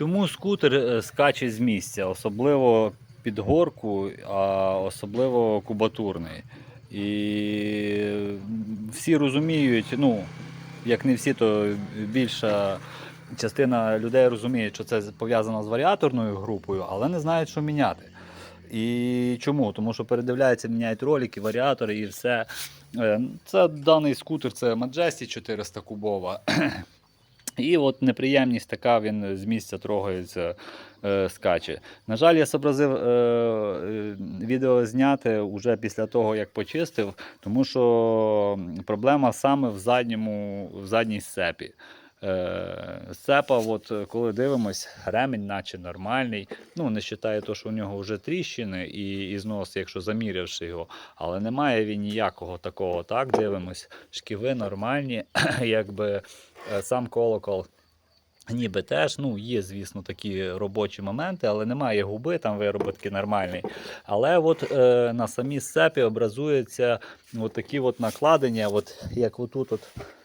Чому скутер е, скаче з місця, особливо під горку, а особливо кубатурний? І всі розуміють, ну, як не всі, то більша частина людей розуміє, що це пов'язано з варіаторною групою, але не знають, що міняти. І чому? Тому що передивляються, міняють ролики, варіатори і все. Е, Це даний скутер, це Majesty 400 кубова. І от неприємність така, він з місця трогається, е, скаче. На жаль, я зобразив е, е, відео зняти вже після того, як почистив, тому що проблема саме в задньому, в задній сцепі. Е, Сцепа, от е, коли дивимось, ремінь наче нормальний. Ну, не вважає то, що у нього вже тріщини і, і знос, якщо замірявши його, але немає він ніякого такого. Так, дивимось. Шківи нормальні, якби е, сам колокол. Ніби теж, ну, є, звісно, такі робочі моменти, але немає губи, там вироботки нормальні. Але от е, на самій сцепі образуються от такі от накладення, от, як отут от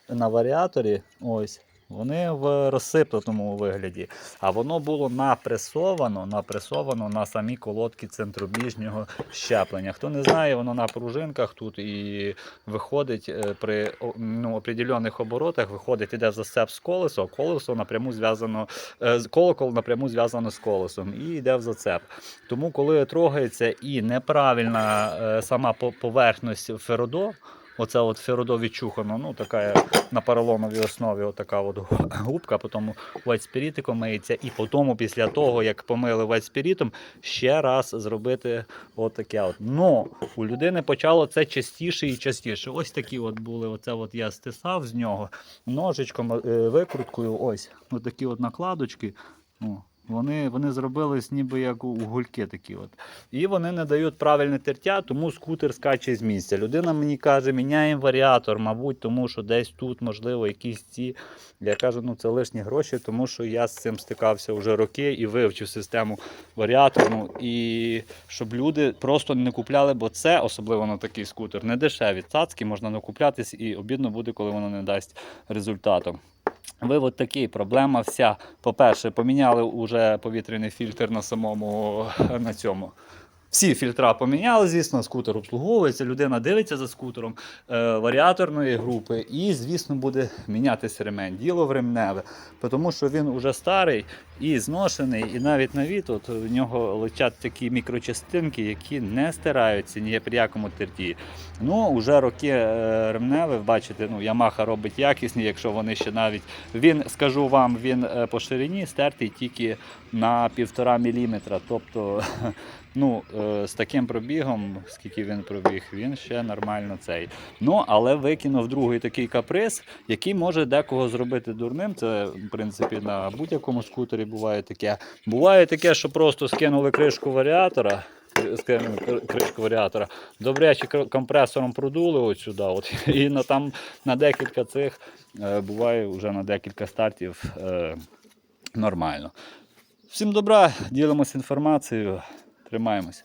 на варіаторі, ось, вони в розсипнутому вигляді. А воно було напресовано, напресовано на самі колодки центробіжнього щеплення. Хто не знає, воно на пружинках тут і виходить е, при ну, определених оборотах, виходить, іде засеп з колесо, колесо напряму зв'язано, е, колокол напряму зв'язано з колесом і йде в зацеп. Тому, коли трогається і неправильна е, сама по- поверхність феродо, Оце от феродо відчухано, ну така на поролоновій основі отака от губка, потім вайтспірітиком миється, і потім, після того, як помили вайтспірітом, ще раз зробити отаке. От. Но у людини почало це частіше і частіше. Ось такі от були. Оце от я стисав з нього ножичком, е, викруткою. Ось такі от накладочки. О, вони, вони зробились ніби як у- угольки такі. От. І вони не дають правильне тертя, тому скутер скаче з місця. Людина мені каже, міняємо варіатор, мабуть, тому що десь тут, можливо, якісь ці. Я кажу, ну це лишні гроші, тому що я з цим стикався вже роки і вивчив систему варіаторну. І щоб люди просто не купляли, бо це, особливо на такий скутер, не дешеві. Цацки можна накуплятись і обідно буде, коли воно не дасть результату. Вивод такий, проблема вся. По-перше, поміняли вже повітряний фільтр на самому на цьому. Всі фільтра поміняли, звісно, скутер обслуговується, людина дивиться за скутером е, варіаторної групи, і, звісно, буде мінятися ремень. Діло в ремневе, тому що він уже старий і зношений, і навіть на від от в нього летять такі мікрочастинки, які не стираються ні при якому терті. Ну, вже роки е, ремневе, бачите, ну, Ямаха робить якісні, якщо вони ще навіть. Він, скажу вам, він е, по ширині стертий тільки на півтора міліметра. Тобто, ну, е, з таким пробігом, скільки він пробіг, він ще нормально цей. Ну, але викинув другий такий каприз, який може декого зробити дурним. Це, в принципі, на будь-якому скутері буває таке. Буває таке, що просто скинули кришку варіатора. Кришку варіатора, добряче компресором продули от сюди. От, і на, там на декілька цих е, буває вже на декілька стартів е, нормально. Всім добра, ділимося інформацією, тримаємось.